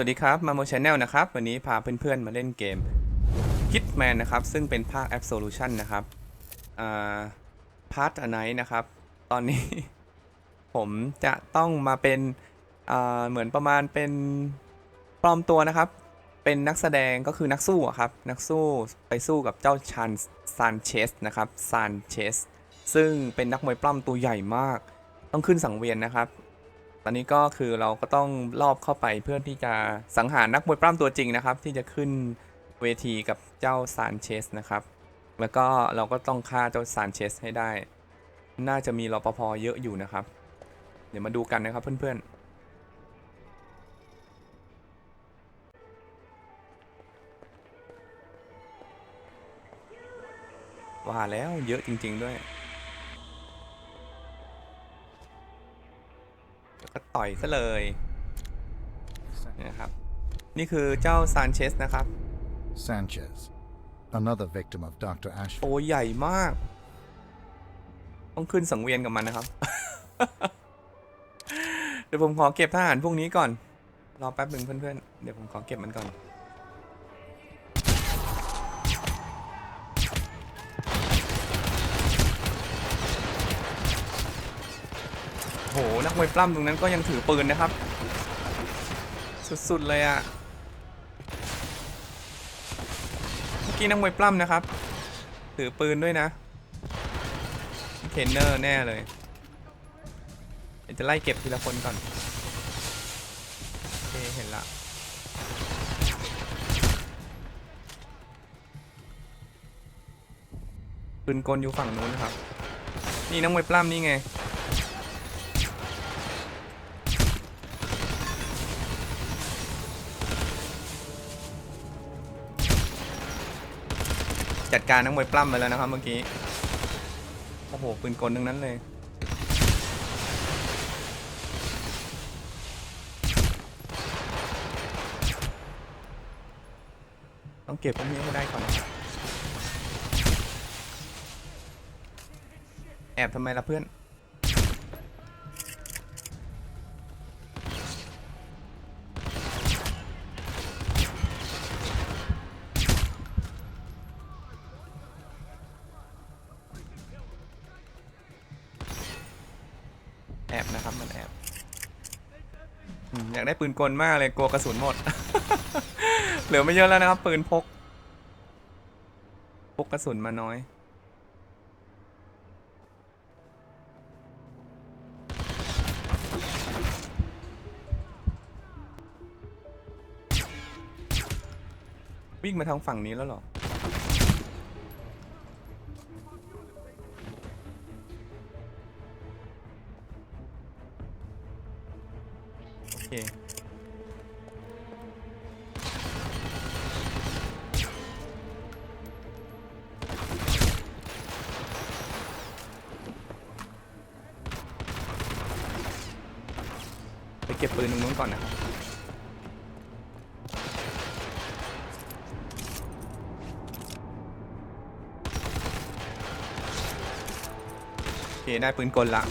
สวัสดีครับมาโมชแนลนะครับ วันนี้พาเพื่อนๆมาเล่นเกม Hitman นะครับ ซึ่งเป็นภาค Absolution นะครับพาร์ทอันไหนนะครับ ตอนนี้ ผมจะต้องมาเป็นเหมือนประมาณเป็นปลอมตัวนะครับ เป็นนักแสดงก็คือนักสู้ครับ นักสู้ไปสู้กับเจ้าชันซานเชสนะครับซานเชสซึ่งเป็นนักมวยปล้ำตัวใหญ่มาก ต้องขึ้นสังเวียนนะครับ อนนี้ก็คือเราก็ต้องลอบเข้าไปเพื่อที่จะสังหารนักมวยปล้ำตัวจริงนะครับ ที่จะขึ้นเวทีกับเจ้าซานเชสนะครับ แล้วก็เราก็ต้องฆ่าเจ้าซานเชสให้ได้ น่าจะมีรปภเยอะอยู่นะครับ เดี๋ยวมาดูกันนะครับเพื่อนๆว่าแล้วเยอะจริง ๆ ด้วย ก็ต่อยซะเลยนะครับนี่คือเจ้าซานเชสนะครับ Sanchez, another victim of Dr. โอ้ Ashford. ใหญ่มาก ต้องขึ้นสังเวียนกับมันนะครับ เดี๋ยวผมขอเก็บทหารพวกนี้ก่อน รอแป๊บหนึ่งเพื่อนๆ เดี๋ยวผมขอเก็บมันก่อน หนักมวยปล้ำตรงนั้นก็ยังถือปืนนะครับ สุดๆเลยอะ่ะเมื่อกี้นักมวยปล้ำนะครับ ถือปืนด้วยนะเทรนเนอร์แน่เลยเดี๋ยวจะไล่เก็บทีละคนก่อนโอเคเห็นละปืนกลอยู่ฝั่งนู้นนะครับ นี่นักมวยปล้ำนี่ไง จัดการนักมวยปล้ำไปแล้วนะครับเมื่อกี้ โอ้โห ปืนกลทั้งนั้นเลย ต้องเก็บพวกนี้ให้ได้ก่อน แอบทำไมล่ะเพื่อน อบนะครับ มันแอบอยากได้ปืนกลมากเลยกลัวกระสุนหมด เหลือไม่เยอะแล้วนะครับ ปืนพก พกกระสุนมาน้อย วิ่งมาทางฝั่งนี้แล้วหรอ เก็บปืนตรงนู้นก่อนนะโอเคได้ปืนกลละ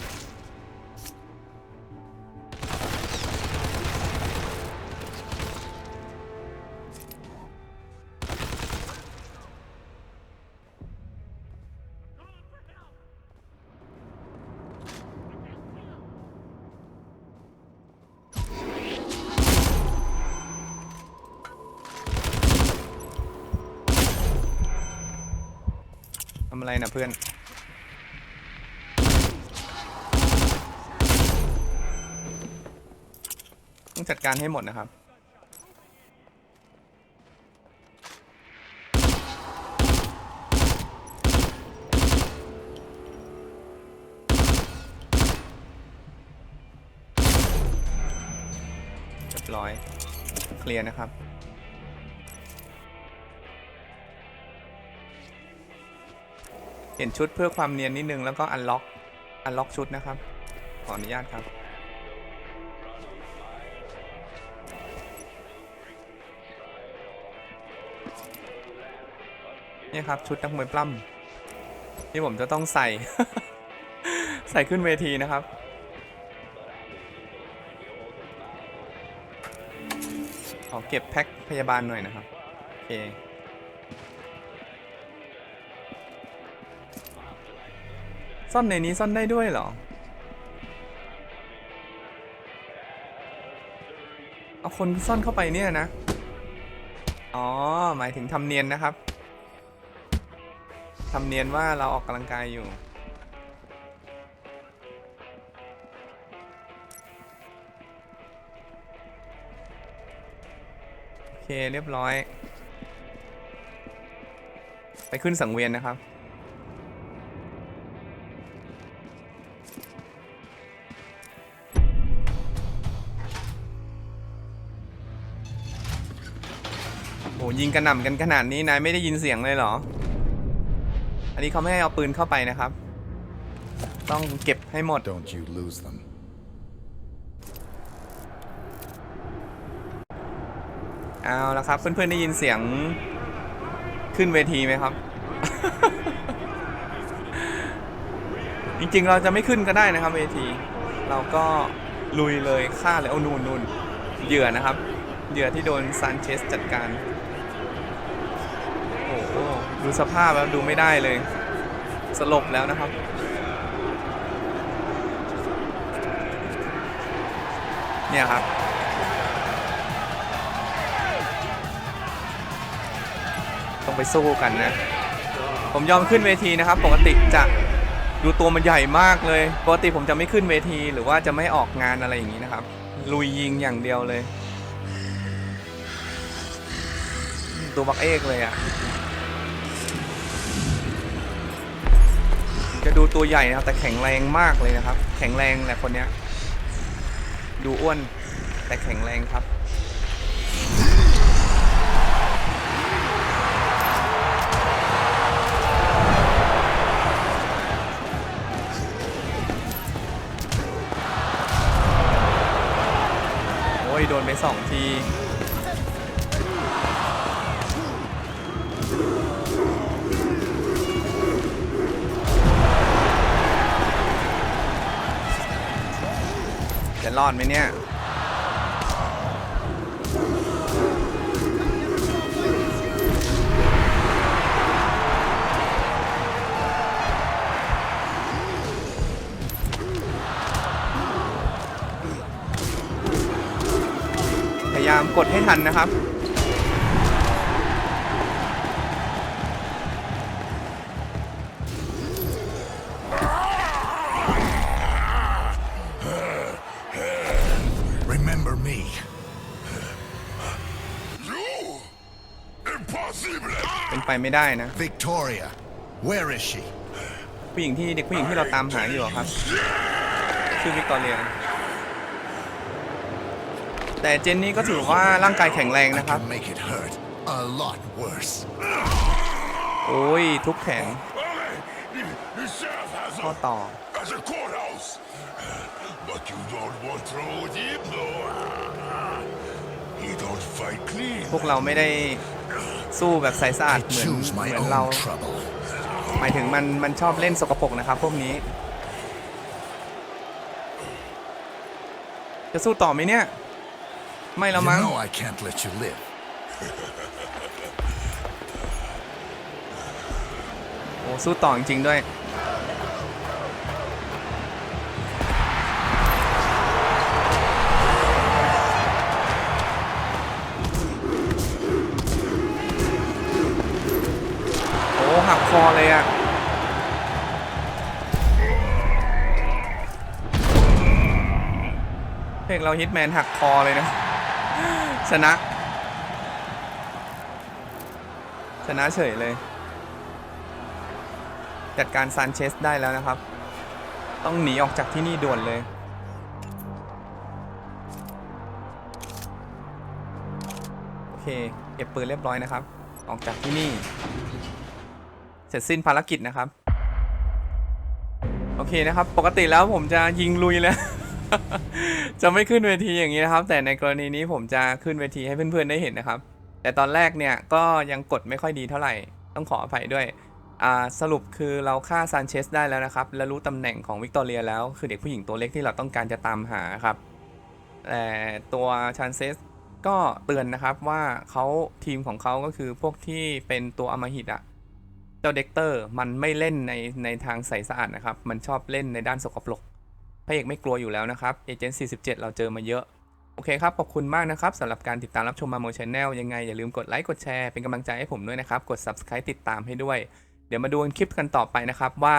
ำอะไรนะเพื่อนต้องจัดการให้หมดนะครับเรียบร้อยเคลียร์นะครับ เปลี่ยนชุดเพื่อความเนียนนิดนึงแล้วก็อันล็อกอันล็อกชุดนะครับ ขออนุญาตครับ นี่ครับชุดนักมวยปล้ำที่ผมจะต้องใส่ ใส่ขึ้นเวทีนะครับขอเก็บแพ็คพยาบาลหน่อยนะครับ โอเค ซ่อนในนี้ซ่อนได้ด้วยเหรอ เอาคนซ่อนเข้าไปเนี่ยนะ อ๋อ หมายถึงทำเนียนนะครับ ทำเนียนว่าเราออกกำลังกายอยู่ โอเคเรียบร้อย ไปขึ้นสังเวียนนะครับ ยิงกระหน่ำกันขนาดนี้นายไม่ได้ยินเสียงเลยเหรอ อันนี้เขาไม่ให้เอาปืนเข้าไปนะครับ ต้องเก็บให้หมด Don't you lose them. เอาละครับ เพื่อนๆได้ยินเสียงขึ้นเวทีไหมครับ จริงๆเราจะไม่ขึ้นก็ได้นะครับเวที เราก็ลุยเลยฆ่าเลยเอานูนนูนเหยื่อนะครับ เหยื่อที่โดนซานเชสจัดการโอ้โห ดูสภาพแล้วดูไม่ได้เลย สลบแล้วนะครับเนี่ยครับ ต้องไปสู้กันนะ ผมยอมขึ้นเวทีนะครับ ปกติจะดูตัวมันใหญ่มากเลย ปกติผมจะไม่ขึ้นเวทีหรือว่าจะไม่ออกงานอะไรอย่างนี้นะครับ ลุยยิงอย่างเดียวเลย ตัวบักเอกเลยอะ่ะ จะดูตัวใหญ่นะครับ แต่แข็งแรงมากเลยนะครับ แข็งแรงแหละคนเนี้ย ดูอ้วนแต่แข็งแรงครับโอ้ยโดนไปสองที จะรอดไหมเนี่ย พยายามกดให้ทันนะครับ เป็นไปไม่ได้นะ Victoria. Where is she? ผู้หญิงที่เด็กผู้หญิงที่เราตามหาอยู่อะครับ ชื่อวิกตอเรียแต่เจนนี่ก็ถือว่าร่างกายแข็งแรง I นะครับ can make it hurt a lot worse. โอ้ย ทุบแขน The, the sheriff has ข้อ a, ต่อ has a courthouse. But you don't want to throw him, no. He don't fight clean. พวกเราไม่ได้ สู้แบบใสสะอาด I เหมือน choose เห my มือนเรา own trouble. หมายถึงมันมันชอบเล่นสกปรกนะครับพวกนี้ จะสู้ต่อไหมเนี่ย ไม่ You แล้วมั้ง know I can't let you live. โอ้สู้ต่อจริงๆด้วย หักคอเลยอะเพลงเราฮิตแมนหักคอเลยนะ ชนะ ชนะเฉยเลย จัดการซานเชสได้แล้วนะครับ ต้องหนีออกจากที่นี่ด่วนเลยโอเคเก็บปืนเรียบร้อยนะครับ ออกจากที่นี่ เสร็จสิ้นภารกิจนะครับ โอเคนะครับ ปกติแล้วผมจะยิงลุยแล้ว จะไม่ขึ้นเวทีอย่างนี้นะครับ แต่ในกรณีนี้ผมจะขึ้นเวทีให้เพื่อนๆได้เห็นนะครับ แต่ตอนแรกเนี่ยก็ยังกดไม่ค่อยดีเท่าไหร่ ต้องขออภัยด้วยสรุปคือเราฆ่าซานเชสได้แล้วนะครับ และรู้ตำแหน่งของวิกตอเรียแล้ว คือเด็กผู้หญิงตัวเล็กที่เราต้องการจะตามหาครับ แต่ตัวชานเซสก็เตือนนะครับว่าเขาทีมของเขาก็คือพวกที่เป็นตัวอมหิตอะ เจ้าเด็กเตอร์มันไม่เล่นในในทางใสสะอาดนะครับ มันชอบเล่นในด้านสกปรกพระเอกไม่กลัวอยู่แล้วนะครับเอเจนต์47 เราเจอมาเยอะ โอเคครับ ขอบคุณมากนะครับสำหรับการติดตามรับชมมาโมชแนลยังไง อย่าลืมกดไลค์กดแชร์เป็นกำลังใจให้ผมด้วยนะครับ กด Subscribe ติดตามให้ด้วย เดี๋ยวมาดูคลิปกันต่อไปนะครับว่า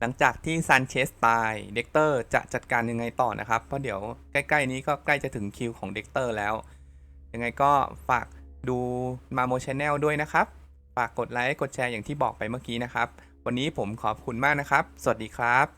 หลังจากที่ซานเชสตายเด็กเตอร์จะจัดการยังไงต่อนะครับ เพราะเดี๋ยวใกล้ๆนี้ก็ใกล้จะถึงคิวของเด็กเตอร์แล้วยังไงก็ฝากดูมาโมชแนลด้วยนะครับ ฝากกดไลค์กดแชร์อย่างที่บอกไปเมื่อกี้นะครับ วันนี้ผมขอบคุณมากนะครับ สวัสดีครับ